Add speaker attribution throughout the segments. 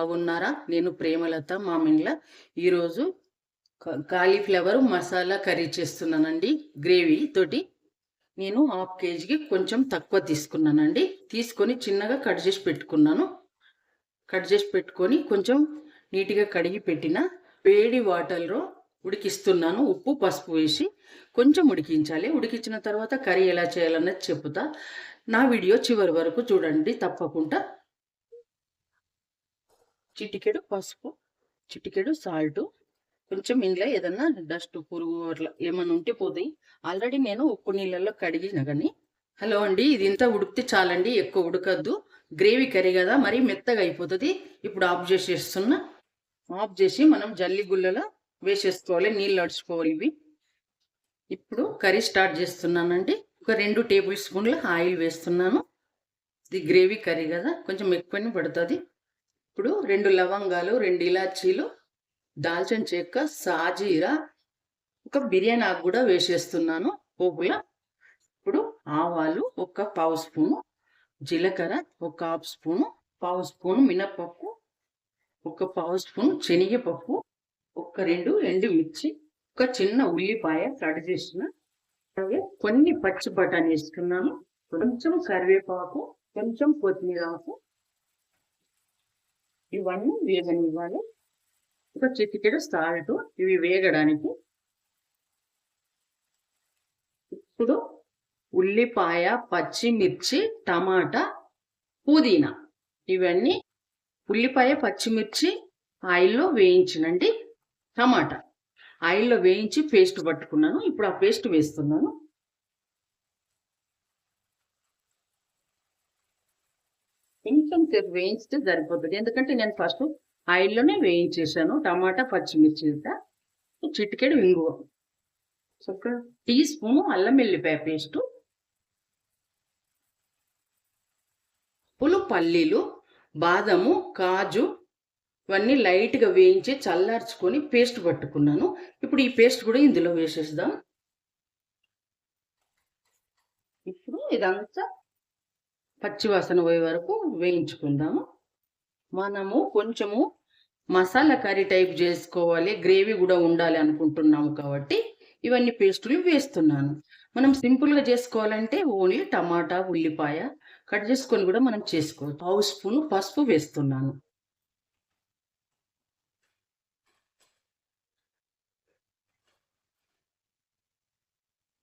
Speaker 1: బాగున్నారా? నేను ప్రేమలత మామిండ్ల ఈరోజు కాలీఫ్లవర్ మసాలా కర్రీ చేస్తున్నానండి. గ్రేవీ తోటి. నేను హాఫ్ కేజీకి కొంచెం తక్కువ తీసుకున్నానండి. తీసుకొని చిన్నగా కట్ చేసి పెట్టుకున్నాను. కట్ చేసి పెట్టుకొని కొంచెం నీట్గా కడిగి పెట్టిన వేడి వాటర్లో ఉడికిస్తున్నాను. ఉప్పు పసుపు వేసి కొంచెం ఉడికించాలి. ఉడికించిన తర్వాత కర్రీ ఎలా చేయాలన్నది చెప్తా. నా వీడియో చివరి వరకు చూడండి తప్పకుండా. చిటికెడు పసుపు చిటికెడు సాల్ట్ కొంచెం ఇంట్లో ఏదన్నా డస్ట్ పురుగు అట్లా ఏమైనా ఉంటే పోతాయి. ఆల్రెడీ నేను ఉప్పు నీళ్ళల్లో కడిగిన కానీ హలో అండి ఇది ఇంత ఉడికితే చాలండి ఎక్కువ ఉడకద్దు. గ్రేవీ కర్రీ కదా మరీ మెత్తగా అయిపోతుంది. ఇప్పుడు ఆఫ్ చేసేస్తున్నా ఆఫ్ చేసి మనం జల్లి గుళ్ళలో వేసేసుకోవాలి నీళ్ళు నడుచుకోవాలి ఇవి. ఇప్పుడు కర్రీ స్టార్ట్ చేస్తున్నానండి. ఒక రెండు టేబుల్ స్పూన్ల ఆయిల్ వేస్తున్నాను. ఇది గ్రేవీ కర్రీ కదా కొంచెం ఎక్కువనే పడుతుంది. ఇప్పుడు రెండు లవంగాలు రెండు ఇలాచీలు దాల్చిన చెక్క సాజీరా ఒక బిర్యానీ ఆకు కూడా వేసేస్తున్నాను పోపుల. ఇప్పుడు ఆవాలు ఒక పావు స్పూను జీలకర్ర ఒక హాఫ్ స్పూను పావు స్పూను మినప్పప్పు ఒక పావు స్పూన్ శనగపప్పు ఒక రెండు ఎండుమిర్చి ఒక చిన్న ఉల్లిపాయ కట్ చేసిన అలాగే కొన్ని పచ్చి బఠానీ వేసుకున్నాను. కొంచెం కరివేపాకు కొంచెం కొత్తిమీర ఆకు ఇవన్నీ వేగనివ్వాలి ఒక చిటికెడు సాల్ట్ ఇవి వేగడానికి. ఇప్పుడు ఉల్లిపాయ పచ్చిమిర్చి టమాటా పుదీనా ఇవన్నీ ఉల్లిపాయ పచ్చిమిర్చి ఆయిల్లో వేయించినండి. టమాటా ఆయిల్లో వేయించి పేస్ట్ పట్టుకున్నాను. ఇప్పుడు ఆ పేస్ట్ వేస్తున్నాను. కొంచెం వేయించితే సరిపోతుంది. ఎందుకంటే నేను ఫస్ట్ ఆయిల్లోనే వేయించేసాను టమాటా పచ్చిమిర్చి ఇంత చిటికెడు ఇంగువ. ఒక టీ స్పూన్ అల్లం వెల్లిపాయ పేస్ట్. పులు పల్లీలు బాదము కాజు ఇవన్నీ లైట్గా వేయించి చల్లార్చుకొని పేస్ట్ పట్టుకున్నాను. ఇప్పుడు ఈ పేస్ట్ కూడా ఇందులో వేసేద్దాం. ఇప్పుడు ఇదంతా పచ్చివాసన పోయే వరకు వేయించుకుందాము. మనము కొంచెము మసాలా కర్రీ టైప్ చేసుకోవాలి. గ్రేవీ కూడా ఉండాలి అనుకుంటున్నాము కాబట్టి ఇవన్నీ పేస్టులు వేస్తున్నాను. మనం సింపుల్గా చేసుకోవాలంటే ఓన్లీ టమాటా ఉల్లిపాయ కట్ చేసుకొని కూడా మనం చేసుకోవచ్చు. పావు స్పూన్ పసుపు వేస్తున్నాను.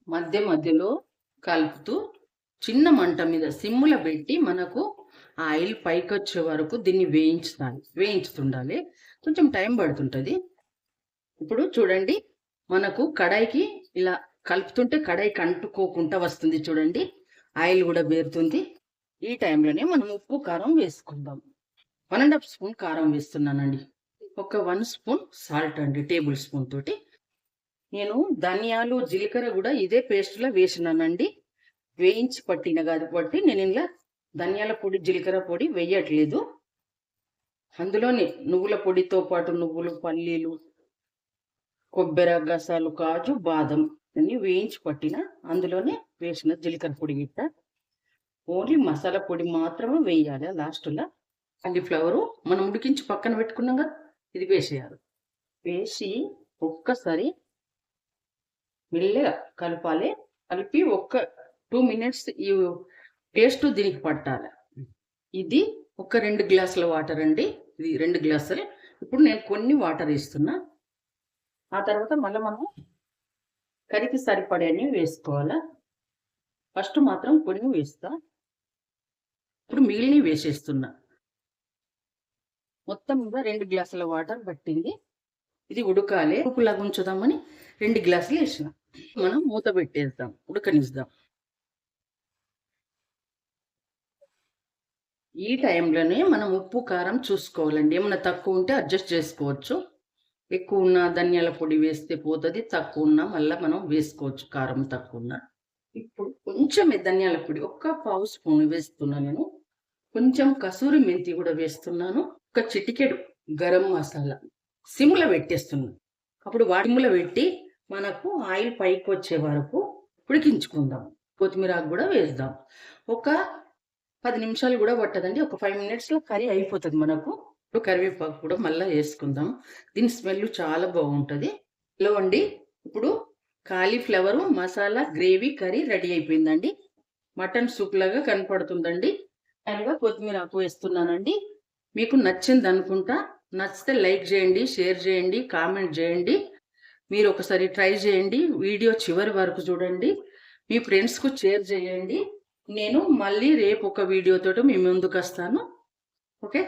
Speaker 1: మధ్య మధ్యలో కలుపుతూ చిన్న మంట మీద సిమ్ముల పెట్టి మనకు ఆయిల్ పైకి వచ్చే వరకు దీన్ని వేయించాలి వేయించుతుండాలి. కొంచెం టైం పడుతుంటుంది. ఇప్పుడు చూడండి మనకు కడాయికి ఇలా కలుపుతుంటే కడాయికి అంటుకోకుండా వస్తుంది చూడండి. ఆయిల్ కూడా బేరుతుంది ఈ టైంలోనే మనం ఉప్పు కారం వేసుకుందాం. వన్ అండ్ హాఫ్ స్పూన్ కారం వేస్తున్నానండి. ఒక వన్ స్పూన్ సాల్ట్ అండి టేబుల్ స్పూన్ తోటి. నేను ధనియాలు జీలకర్ర కూడా ఇదే పేస్ట్లో వేసినానండి. వేయించి పట్టిన కాబట్టి నేను ఇలా ధనియాల పొడి జీలకర్ర పొడి వేయట్లేదు. అందులోనే నువ్వుల పొడితో పాటు నువ్వులు పల్లీలు కొబ్బరి గసాలు కాజు బాదం అన్ని వేయించి పట్టిన అందులోనే వేసిన జీలకర్ర పొడి గిట్ట. ఓన్లీ మసాలా పొడి మాత్రమే వేయాలి లాస్ట్లో. కాలీఫ్లవరు మనం ఉడికించి పక్కన పెట్టుకున్నాం కదా ఇది వేసేయాలి. వేసి ఒక్కసారి మెల్లగా కలపాలి. కలిపి ఒక్క టూ మినిట్స్ ఈ టేస్ట్ దీనికి పట్టాలి. ఇది ఒక రెండు గ్లాసుల వాటర్ అండి. ఇది రెండు గ్లాసులు. ఇప్పుడు నేను కొన్ని వాటర్ ఇస్తున్నా ఆ తర్వాత మళ్ళీ మనం కరికి సరిపడేని వేసుకోవాలా? ఫస్ట్ మాత్రం కొన్ని వేస్తా. ఇప్పుడు మిగిలినవి వేసేస్తున్నా. మొత్తం మీద రెండు గ్లాసుల వాటర్ పట్టింది. ఇది ఉడకాలి. ఉప్పులాగా ఉంచుదామని రెండు గ్లాసులు వేసిన. మనం మూత పెట్టేద్దాం. ఉడకనిద్దాం. ఈ టైంలోనే మనం ఉప్పు కారం చూసుకోవాలండి. ఏమైనా తక్కువ ఉంటే అడ్జస్ట్ చేసుకోవచ్చు. ఎక్కువ ఉన్న ధనియాల పొడి వేస్తే పోతుంది తక్కువ ఉన్న మళ్ళీ మనం వేసుకోవచ్చు కారం తక్కువ ఉన్న. ఇప్పుడు కొంచెం ధనియాల పొడి ఒక్క పావు స్పూన్ వేస్తున్నాను నేను. కొంచెం కసూరి మెంతి కూడా వేస్తున్నాను. ఒక చిటికెడు గరం మసాలా సిమ్లో పెట్టేస్తున్నాను అప్పుడు వాటిములో పెట్టి మనకు ఆయిల్ పైకి వచ్చే వరకు ఉడికించుకుందాం. కొత్తిమీర కూడా వేద్దాం. ఒక పది నిమిషాలు కూడా పట్టదండి. ఒక ఫైవ్ మినిట్స్లో కర్రీ అయిపోతుంది మనకు. ఇప్పుడు కరివేపాకు కూడా మళ్ళీ వేసుకుందాం. దీని స్మెల్ చాలా బాగుంటుంది. హలో అండి. ఇప్పుడు cauliflower masala gravy curry ready అయిపోయిందండి. మటన్ సూప్ లాగా కనపడుతుందండి. అలాగా కొత్తిమీర ఆకు వేస్తున్నానండి. మీకు నచ్చింది అనుకుంటా నచ్చితే లైక్ చేయండి షేర్ చేయండి కామెంట్ చేయండి. మీరు ఒకసారి ట్రై చేయండి. వీడియో చివరి వరకు చూడండి. మీ ఫ్రెండ్స్కు షేర్ చేయండి. నేను మళ్ళీ రేపు ఒక వీడియోతో మీ ముందుకు వస్తాను. ఓకే?